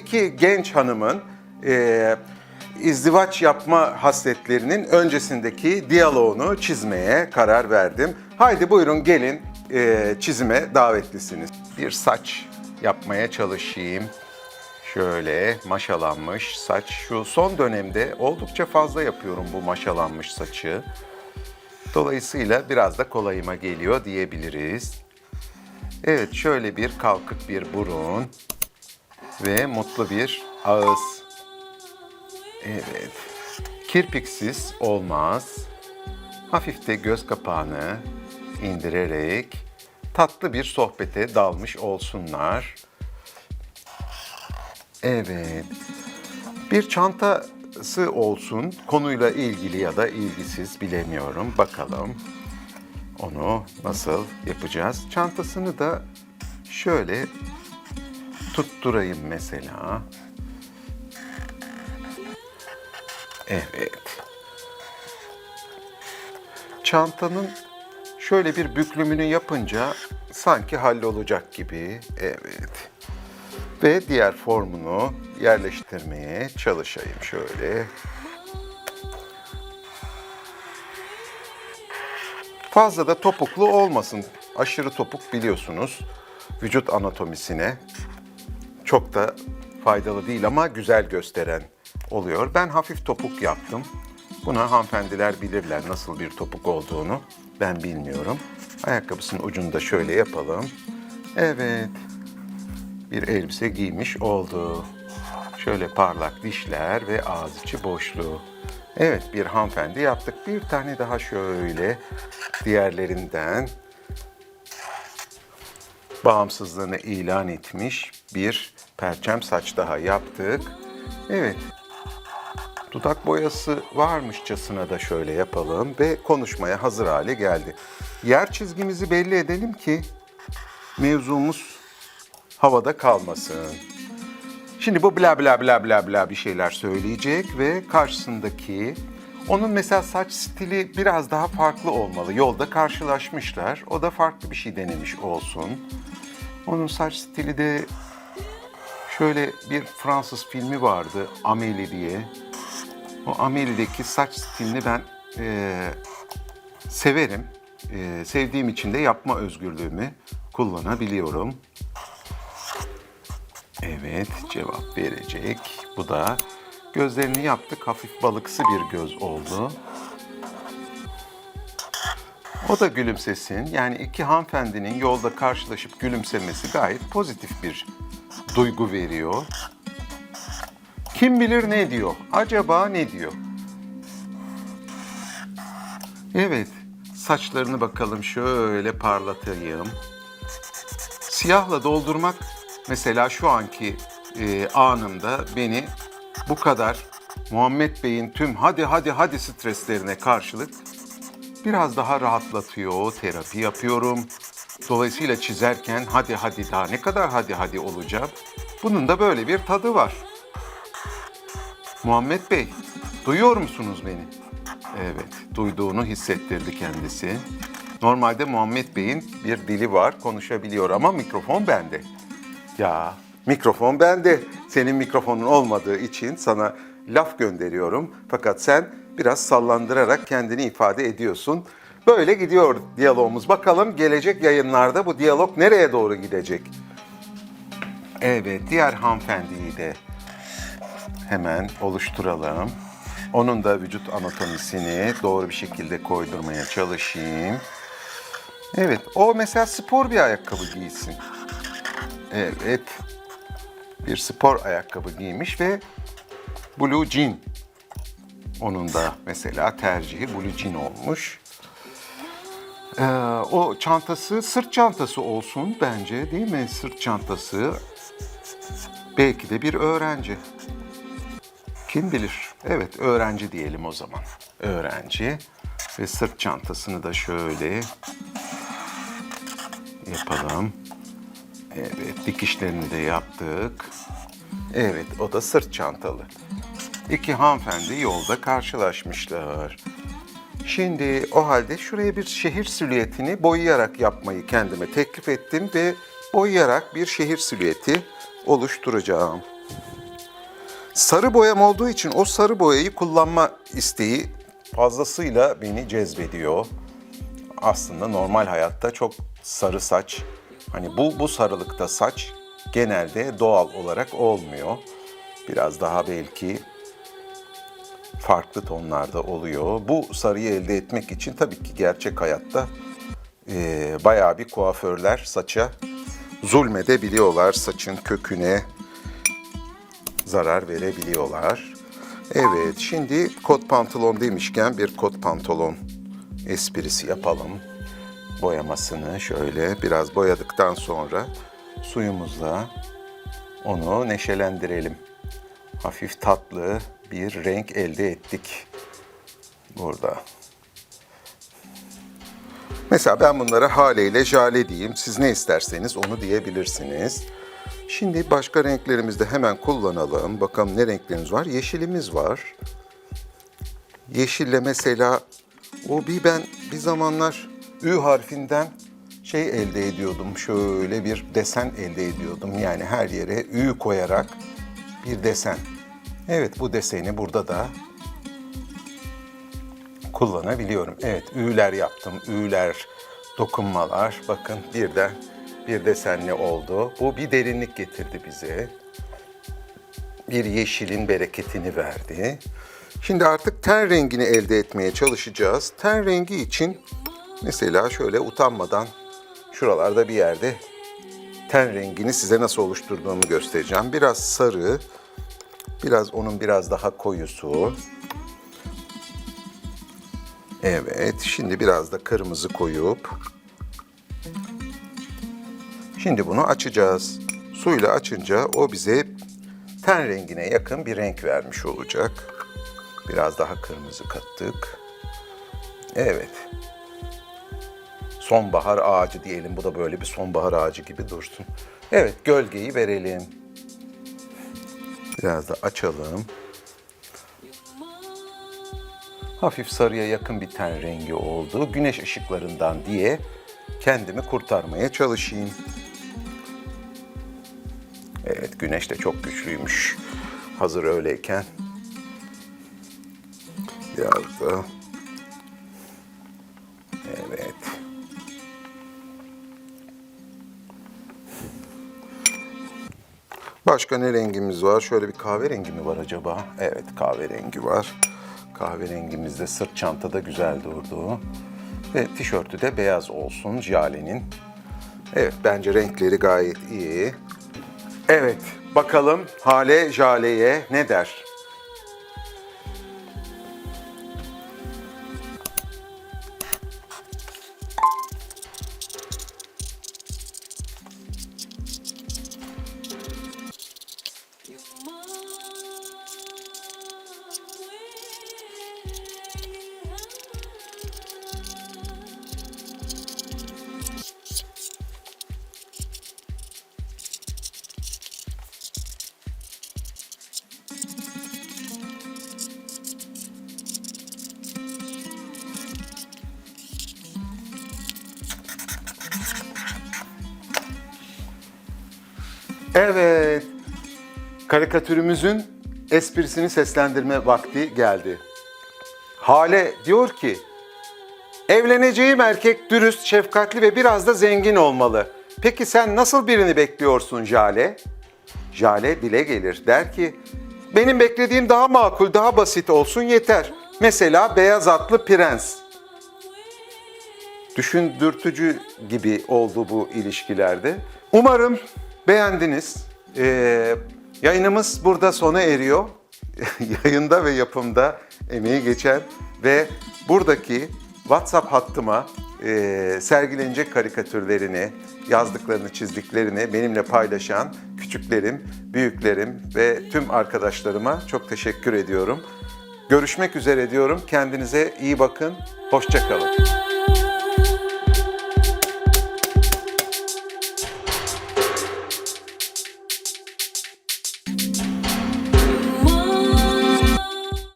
iki genç hanımın e, izdivaç yapma hasletlerinin öncesindeki diyaloğunu çizmeye karar verdim. Haydi buyurun gelin e, çizime davetlisiniz. Bir saç yapmaya çalışayım. Şöyle maşalanmış saç. Şu son dönemde oldukça fazla yapıyorum bu maşalanmış saçı. Dolayısıyla biraz da kolayıma geliyor diyebiliriz. Evet şöyle bir kalkık bir burun ve mutlu bir ağız. Evet. Kirpiksiz olmaz. Hafif de göz kapağını indirerek tatlı bir sohbete dalmış olsunlar. Evet. Bir çantası olsun. Konuyla ilgili ya da ilgisiz bilemiyorum. Bakalım onu nasıl yapacağız. Çantasını da şöyle tutturayım mesela. Evet. Çantanın şöyle bir büklümünü yapınca sanki hallolacak gibi. Evet. Ve diğer formunu yerleştirmeye çalışayım şöyle. Fazla da topuklu olmasın. Aşırı topuk biliyorsunuz vücut anatomisine çok da faydalı değil ama güzel gösteren oluyor. Ben hafif topuk yaptım. Buna hanımefendiler bilirler nasıl bir topuk olduğunu. Ben bilmiyorum. Ayakkabısının ucunu da şöyle yapalım. Evet. Bir elbise giymiş oldu. Şöyle parlak dişler ve ağız içi boşluğu. Evet bir hanımefendi yaptık. Bir tane daha şöyle diğerlerinden bağımsızlığını ilan etmiş bir perçem saç daha yaptık. Evet. Dudak boyası varmışçasına da şöyle yapalım ve konuşmaya hazır hale geldi. Yer çizgimizi belli edelim ki mevzumuz havada kalmasın. Şimdi bu bla bla bla bla bla bir şeyler söyleyecek ve karşısındaki onun mesela saç stili biraz daha farklı olmalı. Yolda karşılaşmışlar. O da farklı bir şey denemiş olsun. Onun saç stili de şöyle bir Fransız filmi vardı Amélie diye. O Amélie'deki saç stilini ben eee, severim. Eee, sevdiğim için de yapma özgürlüğümü kullanabiliyorum. Evet, cevap verecek. Bu da gözlerini yaptık. Hafif balıksı bir göz oldu. O da gülümsesin. Yani iki hanımefendinin yolda karşılaşıp gülümsemesi gayet pozitif bir duygu veriyor. Kim bilir ne diyor? Acaba ne diyor? Evet, saçlarını bakalım şöyle parlatayım. Siyahla doldurmak mesela şu anki e, anımda beni bu kadar Muhammed Bey'in tüm hadi hadi hadi streslerine karşılık biraz daha rahatlatıyor. Terapi yapıyorum. Dolayısıyla çizerken hadi hadi daha ne kadar hadi hadi olacak. Bunun da böyle bir tadı var. Muhammed Bey, duyuyor musunuz beni? Evet, duyduğunu hissettirdi kendisi. Normalde Muhammed Bey'in bir dili var, konuşabiliyor ama mikrofon bende. Ya, mikrofon bende. Senin mikrofonun olmadığı için sana laf gönderiyorum. Fakat sen biraz sallandırarak kendini ifade ediyorsun. Böyle gidiyor diyalogumuz. Bakalım gelecek yayınlarda bu diyalog nereye doğru gidecek? Evet, diğer hanımefendiyi de hemen oluşturalım. Onun da vücut anatomisini doğru bir şekilde koydurmaya çalışayım. Evet, o mesela spor bir ayakkabı giysin. Evet, bir spor ayakkabı giymiş ve blue jean. Onun da mesela tercihi blue jean olmuş. Ee, o çantası sırt çantası olsun bence değil mi? Sırt çantası. Belki de bir öğrenci. Kim bilir? Evet, öğrenci diyelim o zaman. Öğrenci ve sırt çantasını da şöyle yapalım. Evet, dikişlerini de yaptık. Evet, o da sırt çantalı. İki hanımefendi yolda karşılaşmışlar. Şimdi o halde şuraya bir şehir silüetini boyayarak yapmayı kendime teklif ettim ve boyayarak bir şehir silüeti oluşturacağım. Sarı boyam olduğu için o sarı boyayı kullanma isteği fazlasıyla beni cezbediyor. Aslında normal hayatta çok sarı saç, hani bu bu sarılıkta saç genelde doğal olarak olmuyor. Biraz daha belki farklı tonlarda oluyor. Bu sarıyı elde etmek için tabii ki gerçek hayatta eee bayağı bir kuaförler saça zulmedebiliyorlar. Saçın köküne zarar verebiliyorlar. Evet, şimdi kot pantolon demişken bir kot pantolon esprisi yapalım. Boyamasını şöyle biraz boyadıktan sonra suyumuzla onu neşelendirelim. Hafif tatlı bir renk elde ettik burada. Mesela ben bunlara haleyle jale diyeyim. Siz ne isterseniz onu diyebilirsiniz. Şimdi başka renklerimizi de hemen kullanalım. Bakalım ne renklerimiz var? Yeşilimiz var. Yeşille mesela o bir ben bir zamanlar Ü harfinden şey elde ediyordum. Şöyle bir desen elde ediyordum. Yani her yere Ü koyarak bir desen. Evet bu deseni burada da kullanabiliyorum. Evet, ü'ler yaptım. Ü'ler, dokunmalar. Bakın birden bir desenli oldu. Bu bir derinlik getirdi bize. Bir yeşilin bereketini verdi. Şimdi artık ten rengini elde etmeye çalışacağız. Ten rengi için mesela şöyle utanmadan şuralarda bir yerde ten rengini size nasıl oluşturduğumu göstereceğim. Biraz sarı, biraz onun biraz daha koyusu. Evet, şimdi biraz da kırmızı koyup şimdi bunu açacağız. Suyla açınca o bize ten rengine yakın bir renk vermiş olacak. Biraz daha kırmızı kattık. Evet. Sonbahar ağacı diyelim. Bu da böyle bir sonbahar ağacı gibi dursun. Evet, gölgeyi verelim. Biraz da açalım. hafif sarıya yakın bir ten rengi oldu. Güneş ışıklarından diye kendimi kurtarmaya çalışayım. Evet, güneş de çok güçlüymüş. Hazır öyleyken. Biraz da. Başka ne rengimiz var? Şöyle bir kahverengi mi var acaba? Evet, kahverengi var. Kahverengimiz de sırt çantada güzel durdu. Ve tişörtü de beyaz olsun Jale'nin. Evet, bence renkleri gayet iyi. Evet, bakalım Hale Jale'ye ne der? Evet. Karikatürümüzün esprisini seslendirme vakti geldi. Hale diyor ki, evleneceğim erkek dürüst, şefkatli ve biraz da zengin olmalı. Peki sen nasıl birini bekliyorsun Jale? Jale dile gelir. Der ki, benim beklediğim daha makul, daha basit olsun yeter. Mesela beyaz atlı prens. Düşündürtücü gibi oldu bu ilişkilerde. Umarım beğendiniz. Ee, yayınımız burada sona eriyor. Yayında ve yapımda emeği geçen ve buradaki WhatsApp hattıma e, sergilenecek karikatürlerini, yazdıklarını, çizdiklerini benimle paylaşan küçüklerim, büyüklerim ve tüm arkadaşlarıma çok teşekkür ediyorum. Görüşmek üzere diyorum. Kendinize iyi bakın. Hoşçakalın.